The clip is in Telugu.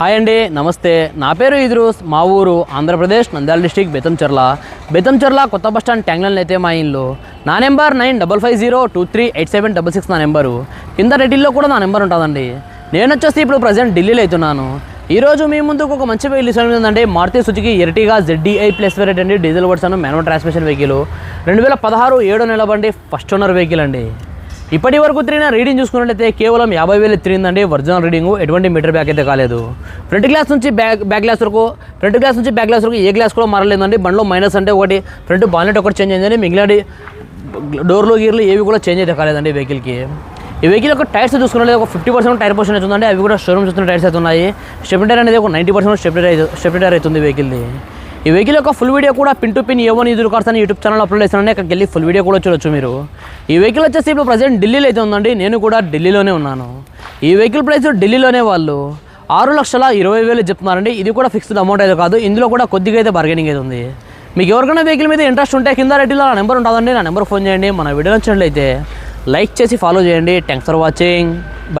హాయ్ అండి నమస్తే. నా పేరు ఇద్రూస్ మా ఊరు ఆంధ్రప్రదేశ్ నంద్యాల డిస్టిక్ బెతంచెర్ల బెతంచెర్ల కొత్త బస్ స్టాండ్ అయితే మా ఇల్లు. నా number nine double five zero two three eight seven double six నా నెంబరు. కింద రెడ్డిల్లో కూడా నా నెంబర్ ఉంటుందండి. నేను వచ్చేసి ఇప్పుడు ప్రజెంట్ ఢిల్లీలో అవుతున్నాను. ఈరోజు మీ ముందుకు ఒక మంచి వెహికల్ ఇష్టం ఏంటంటే Maruti Suzuki Ertiga ZDI plus variant అండి. Diesel version manual transmission vehicle రెండు వేల పదహారు ఏడో నెల బండి ఫస్ట్ ఓనర్ వెహికల్ అండి. ఇప్పటి వరకు తిరిగిన రీడింగ్ చూసుకున్నట్లయితే కేవలం యాభై వేలు తిరిగిందండి. Original reading. ఎటువంటి మీటర్ బ్యాక్ అయితే కాలేదు. ఫ్రంట్ గ్లాస్ నుంచి బ్యాక్ బ్యాక్ గ్లాస్ వరకు ఫ్రంట్ గ్లాస్ నుంచి బ్యాక్ గ్లాస్ వరకు ఏ గ్లాస్ కూడా మారలేదండి. బండ్లో మైనస్ అంటే ఒకటి ఫ్రంట్ బానెట్ ఒకటి చేంజ్ అయిందండి. మిగిలిన డోర్లు గీర్లు ఏవి కూడా చేంజ్ అయితే కాలేదండి వెహికల్కి. ఈ వెహికల్ యొక్క టైర్స్ చూసుకున్నట్లయితే ఒక ఫిఫ్టీ పర్సెంట్ టైర్ పోర్షన్ అవుతుందండి అవి కూడా షోరూమ్ చూస్తున్న టైర్స్ అయితే ఉన్నాయి. స్టెప్ టైర్ అనేది ఒక ninety percent step tyre step tyre అవుతుంది వెహికల్ది. ఈ వెహికల్ యొక్క ఫుల్ వీడియో కూడా పిన్ టు పిన్ ఏవో ఎదురు కార్స్ అని యూట్యూబ్ ఛానల్ అప్లోడ్ చేస్తానండి అక్కడికి వెళ్ళి ఫుల్ వీడియో కూడా చూడొచ్చు మీరు. ఈ వెహికల్ వచ్చేసి ఇప్పుడు ప్రజెంట్ ఢిల్లీలో అయితే ఉందండి. నేను కూడా ఢిల్లీలోనే ఉన్నాను. ఈ వెహికల్ ప్రైస్ ఢిల్లీలోనే వాళ్ళు ఆరు లక్షల ఇరవై వేలు చెప్తున్నారండి. ఇది కూడా ఫిక్స్డ్ అమౌంట్ అయితే కాదు. ఇందులో కూడా కొద్దిగా అయితే బార్గెనింగ్ అయితే ఉంది. మీకు ఎవరికైనా వెహికల్ మీద ఇంట్రెస్ట్ ఉంటే కింద రెడ్డిలో నా నెంబర్ ఉంటుందండి. నా నెంబర్ ఫోన్ చేయండి. మన వీడియో నచ్చినట్లయితే లైక్ చేసి ఫాలో చేయండి. Thanks for watching